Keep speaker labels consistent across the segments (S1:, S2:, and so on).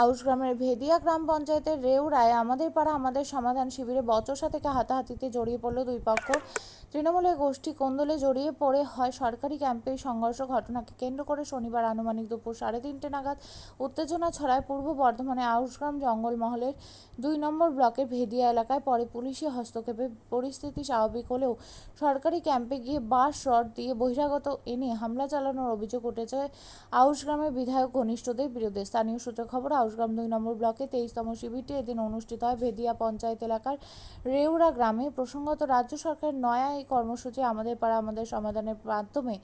S1: আউশ গ্রামের ভেদিয়া গ্রাম পঞ্চায়েতের রেউরায় আমাদের পাড়া, আমাদের সমাধান শিবিরে বচসা থেকে হাতাহাতিতে জড়িয়ে পড়ল দুই পক্ষ। তৃণমূলের গোষ্ঠী কোন্দলে জড়িয়ে পড়ে হয় সরকারি ক্যাম্পে সংঘর্ষ ঘটনাকে কেন্দ্র করে শনিবার আনুমানিক দুপুর সাড়ে তিনটে নাগাদ উত্তেজনা ছড়ায় পূর্ব বর্ধমানে আউশগ্রাম জঙ্গলমহলের দুই নম্বর ব্লকের ভেদিয়া এলাকায় পরে পুলিশি হস্তক্ষেপে পরিস্থিতি স্বাভাবিক হলেও সরকারি ক্যাম্পে গিয়ে বাঁশ, রড দিয়ে বহিরাগত এনে হামলা চালানোর অভিযোগ উঠেছে আউশগ্রামের বিধায়ক ঘনিষ্ঠদের বিরুদ্ধে। স্থানীয় সূত্রে খবর আউশগ্রাম দুই নম্বর ব্লকে তেইশতম শিবিরটি এদিন অনুষ্ঠিত হয় ভেদিয়া পঞ্চায়েত এলাকার রেউরা গ্রামে। প্রসঙ্গত, রাজ্য সরকারের নয়া এই কর্মসূচি আমাদের পাড়া আমাদের সমাধানের মাধ্যমে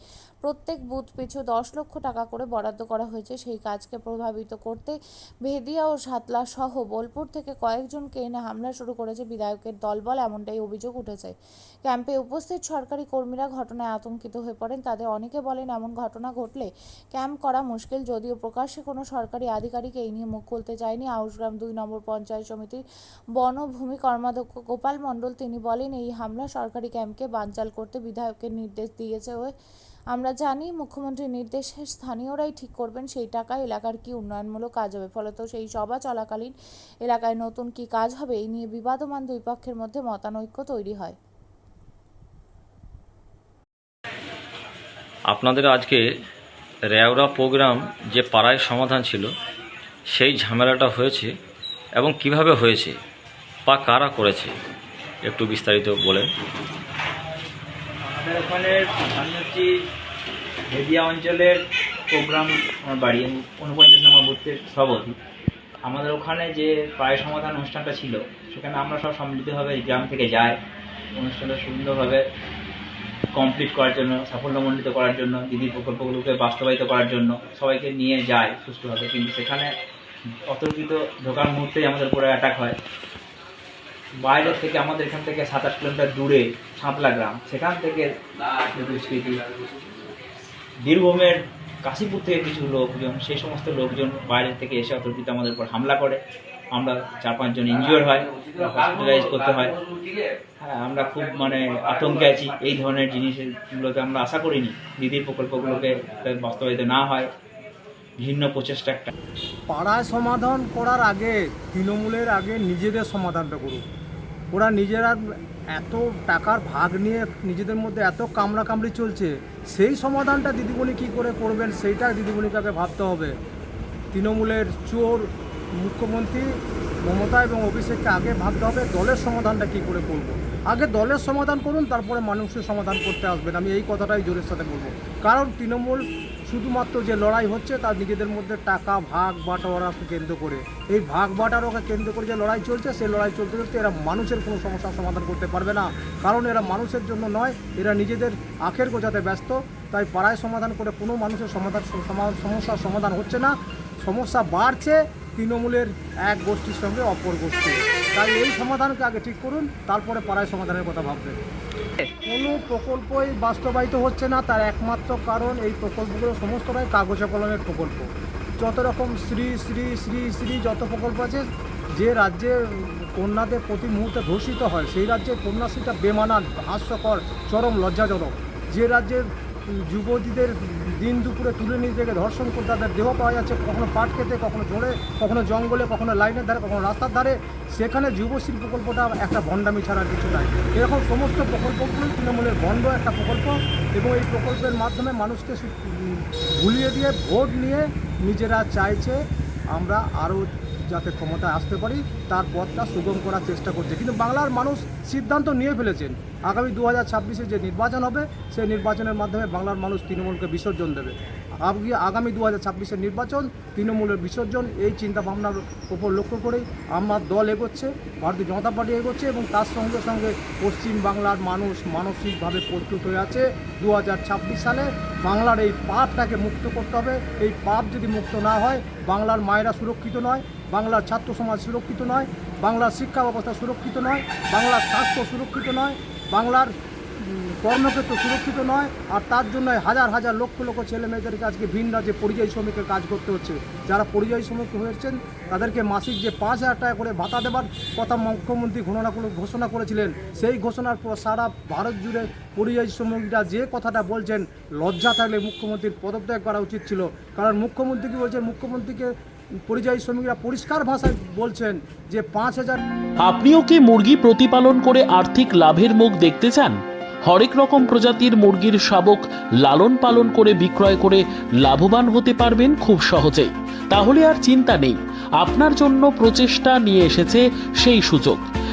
S1: প্রত্যেক বুথ পিছু দশ লক্ষ টাকা করে বরাদ্দ করা হয়েছে। সেই কাজকে প্রভাবিত করতে ভেদিয়া ও সাতলা সহ বোলপুর থেকে কয়েকজনকে এনে হামলা শুরু করেছে বিধায়কের দলবল, এমনটাই অভিযোগ উঠেছে। ক্যাম্পে উপস্থিত সরকারি কর্মীরা ঘটনায় আতঙ্কিত হয়ে পড়েন। তাদের অনেকে বলেন, এমন ঘটনা ঘটলে ক্যাম্প করা মুশকিল, যদিও প্রকাশ্যে কোনো সরকারি আধিকারিক এই নিয়ে মুখ খুলতে চায়নি আউশগ্রাম দুই নম্বর পঞ্চায়েত সমিতির বনভূমি কর্মাধ্যক্ষ গোপাল মণ্ডল। তিনি বলেন, এই হামলা সরকারি ক্যাম্পকে বানচাল করতে বিধায়কের নির্দেশ দিয়েছে ও আমরা জানি, মুখ্যমন্ত্রীর নির্দেশে স্থানীয়রাই ঠিক করবেন, সেই টাকায় এলাকার কি উন্নয়নমূলক কাজ হবে। ফলত সেই সভা চলাকালীন এলাকায় নতুন কি কাজ হবে, এই নিয়ে বিবাদমান দুই পক্ষের মধ্যে মতানৈক্য তৈরি হয়।
S2: আপনাদের আজকে রেওরা প্রোগ্রাম যে পাড়ায় সমাধান ছিল সেই ঝামেলাটা হয়েছে এবং কীভাবে হয়েছে বা কারা করেছে, একটু বিস্তারিত বলেন।
S3: আমাদের ওখানে আমি অঞ্চলের প্রোগ্রাম, আমার বাড়ি আমি ঊনপঞ্চাশ নম্বর বুথের সভাপতি। আমাদের ওখানে যে প্রায় সমাধান অনুষ্ঠানটা ছিল, সেখানে আমরা সব সম্মিলিতভাবে গ্রাম থেকে যাই। অনুষ্ঠানটা সুন্দরভাবে কমপ্লিট করার জন্য, সাফল্যমণ্ডিত করার জন্য দিদির প্রকল্পগুলোকে বাস্তবায়িত করার জন্য সবাইকে নিয়ে যায় সুষ্ঠুভাবে। কিন্তু সেখানে অতর্কিত ঢোকার মুহূর্তেই আমাদের উপরে অ্যাটাক হয়। বাইরে থেকে আমাদের এখান থেকে সাত আট কিলোমিটার দূরে সাঁতলা গ্রাম, সেখান থেকে দুষ্কৃতি। বীরভূমের কাশীপুর থেকে কিছু লোকজন, সেই সমস্ত লোকজন বাইরে থেকে এসে অতর্কিত আমাদের উপর হামলা করে। আমরা চার পাঁচজন ইনজিওর হয় হসপিটালাইজ করতে হয়। হ্যাঁ আমরা খুব মানে আতঙ্কে আছি। এই ধরনের জিনিসগুলোতে আমরা আশা করিনি। দিদির প্রকল্পগুলোকে বাস্তবায়িত না হয়। ভিন্ন প্রচেষ্টা একটা।
S4: পাড়ায় সমাধান করার আগে, তৃণমূলের আগে নিজেদের সমাধানটা করুক ওরা নিজেরা এত টাকার ভাগ নিয়ে নিজেদের মধ্যে এত কামড়া কামড়ি চলছে, সেই সমাধানটা দিদিমণি কী করে করবেন সেইটা আগে ভাবতে হবে। তৃণমূলের চোর, মুখ্যমন্ত্রী, মমতা এবং অভিষেককে আগে ভাবতে হবে দলের সমাধানটা কী করে করব। আগে দলের সমাধান করুন, তারপরে মানুষের সমাধান করতে আসবেন। আমি এই কথাটাই জোরের সাথে বলব। কারণ তৃণমূল শুধুমাত্র যে লড়াই হচ্ছে তার নিজেদের মধ্যে টাকা, ভাগ বাটোয়ারাকে কেন্দ্র করে। এই ভাগ বাটোয়ারাকে কেন্দ্র করে যে লড়াই চলছে, সেই লড়াই চলতে চলতে এরা মানুষের কোনো সমস্যার সমাধান করতে পারবে না। কারণ এরা মানুষের জন্য নয়, এরা নিজেদের আখের গোজাতে ব্যস্ত। তাই পাড়ায় সমাধান করে কোনো মানুষের সমাধান, সমা- সমস্যার সমাধান হচ্ছে না। সমস্যা বাড়ছে, তৃণমূলের এক গোষ্ঠীর সঙ্গে অপর গোষ্ঠী তাই এই সমাধানকে আগে ঠিক করুন, তারপরে পাড়ায় সমাধানের কথা ভাববেন। কোনো প্রকল্পই বাস্তবায়িত হচ্ছে না, তার একমাত্র কারণ এই প্রকল্পগুলো সমস্তটাই কাগজে কলমের প্রকল্প। যত রকম শ্রী শ্রী শ্রী শ্রী যত প্রকল্প আছে, যে রাজ্যে কন্যাদের প্রতি মুহূর্তে ধর্ষিত হয়, সেই রাজ্যে কন্যাশ্রীটা বেমানান, হাস্যকর, চরম, লজ্জাজনক। যে রাজ্যের যুবতীদের দিন দুপুরে তুলে নিয়ে থেকে ধর্ষণ করে তাদের দেহ পাওয়া যাচ্ছে, কখনো পাট খেতে, কখনো জোরে কখনো জঙ্গলে, কখনো লাইনের ধারে, কখনো রাস্তার ধারে। সেখানে যুবশ্রী প্রকল্পটা একটা ভণ্ডামি ছাড়া কিছু নাই। এরকম সমস্ত প্রকল্পগুলোই তৃণমূলের ভণ্ড একটা প্রকল্প এবং এই প্রকল্পের মাধ্যমে মানুষকে ভুলিয়ে দিয়ে, ভোট নিয়ে নিজেরা চাইছে আমরা আরও যাতে ক্ষমতায় আসতে পারি, তার পথটা সুগম করার চেষ্টা করছে। কিন্তু বাংলার মানুষ সিদ্ধান্ত নিয়ে ফেলেছেন। আগামী দু হাজার ছাব্বিশে যে নির্বাচন হবে, সেই নির্বাচনের মাধ্যমে বাংলার মানুষ তৃণমূলকে বিসর্জন দেবে। আগামী আগামী দু হাজার ছাব্বিশের নির্বাচন তৃণমূলের বিসর্জন, এই চিন্তা ভাবনার উপর লক্ষ্য করেই আমার দল এগোচ্ছে, ভারতীয় জনতা পার্টি এগোচ্ছে এবং তার সঙ্গে সঙ্গে পশ্চিম বাংলার মানুষ মানসিকভাবে প্রস্তুত হয়ে আছে। দু হাজার ছাব্বিশ সালে বাংলার এই পাপটাকে মুক্ত করতে হবে। এই পাপ যদি মুক্ত না হয়, বাংলার মায়েরা সুরক্ষিত নয়। বাংলার ছাত্র সমাজ সুরক্ষিত নয়, বাংলার শিক্ষা ব্যবস্থা সুরক্ষিত নয়, বাংলার স্বাস্থ্য সুরক্ষিত নয়, বাংলার কর্মক্ষেত্র সুরক্ষিত নয়, আর তার জন্য হাজার হাজার লক্ষ লক্ষ ছেলে মেয়েদেরকে আজকে ভিন রাজ্যে পরিযায়ী শ্রমিকের কাজ করতে হচ্ছে। যারা পরিযায়ী শ্রমিক হয়েছেন, তাদেরকে মাসিক যে পাঁচ হাজার টাকা করে ভাতা দেবার কথা মুখ্যমন্ত্রী ঘোষণা ঘোষণা করেছিলেন, সেই ঘোষণার পর সারা ভারত জুড়ে পরিযায়ী শ্রমিকরা যে কথাটা বলছেন, লজ্জা থাকলে মুখ্যমন্ত্রীর পদত্যাগ করা উচিত ছিল। কারণ মুখ্যমন্ত্রী কি বলছেন? মুখ্যমন্ত্রীকে পরিযায়ী শ্রমিকরা পরিষ্কার ভাষায় বলছেন যে পাঁচ হাজার
S5: আপনিও কি মুরগি প্রতিপালন করে আর্থিক লাভের মুখ দেখতে চান? হরেক রকম প্রজাতির মুরগির শাবক লালন পালন করে বিক্রয় করে লাভবান হতে পারবেন খুব সহজেই। তাহলে আর চিন্তা নেই, আপনার জন্য প্রচেষ্টা নিয়ে এসেছে সেই সুযোগ।